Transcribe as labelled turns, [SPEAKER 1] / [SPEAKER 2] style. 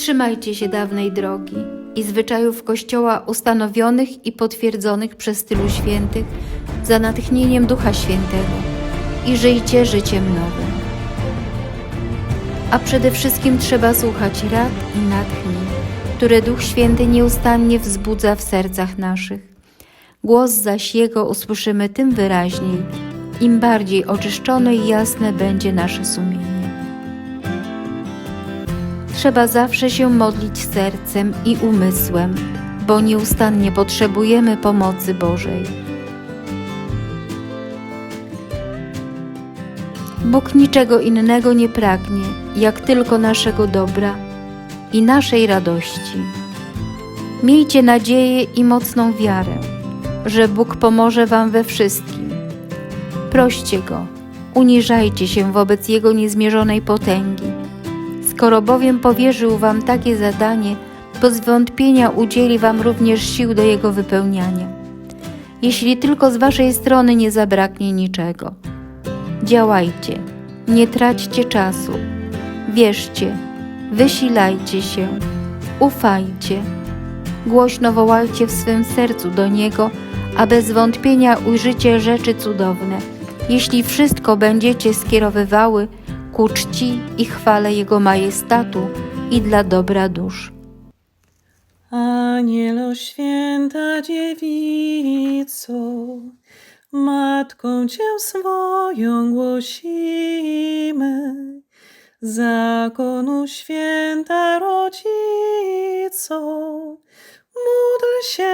[SPEAKER 1] Trzymajcie się dawnej drogi i zwyczajów Kościoła ustanowionych i potwierdzonych przez tylu świętych za natchnieniem Ducha Świętego i żyjcie życiem nowym. A przede wszystkim trzeba słuchać rad i natchnień, które Duch Święty nieustannie wzbudza w sercach naszych. Głos zaś Jego usłyszymy tym wyraźniej, im bardziej oczyszczone i jasne będzie nasze sumienie. Trzeba zawsze się modlić sercem i umysłem, bo nieustannie potrzebujemy pomocy Bożej. Bóg niczego innego nie pragnie, jak tylko naszego dobra i naszej radości. Miejcie nadzieję i mocną wiarę, że Bóg pomoże Wam we wszystkim. Proście Go, uniżajcie się wobec Jego niezmierzonej potęgi. Skoro bowiem powierzył Wam takie zadanie, bez wątpienia udzieli Wam również sił do jego wypełniania. Jeśli tylko z Waszej strony nie zabraknie niczego. Działajcie, nie traćcie czasu, wierzcie, wysilajcie się, ufajcie. Głośno wołajcie w swym sercu do Niego, a bez wątpienia ujrzycie rzeczy cudowne, jeśli wszystko będziecie skierowywały ku czci i chwale Jego majestatu i dla dobra dusz.
[SPEAKER 2] Anielo święta dziewico, Matką Cię swoją głosimy, zakonu święta rodzico, módl się.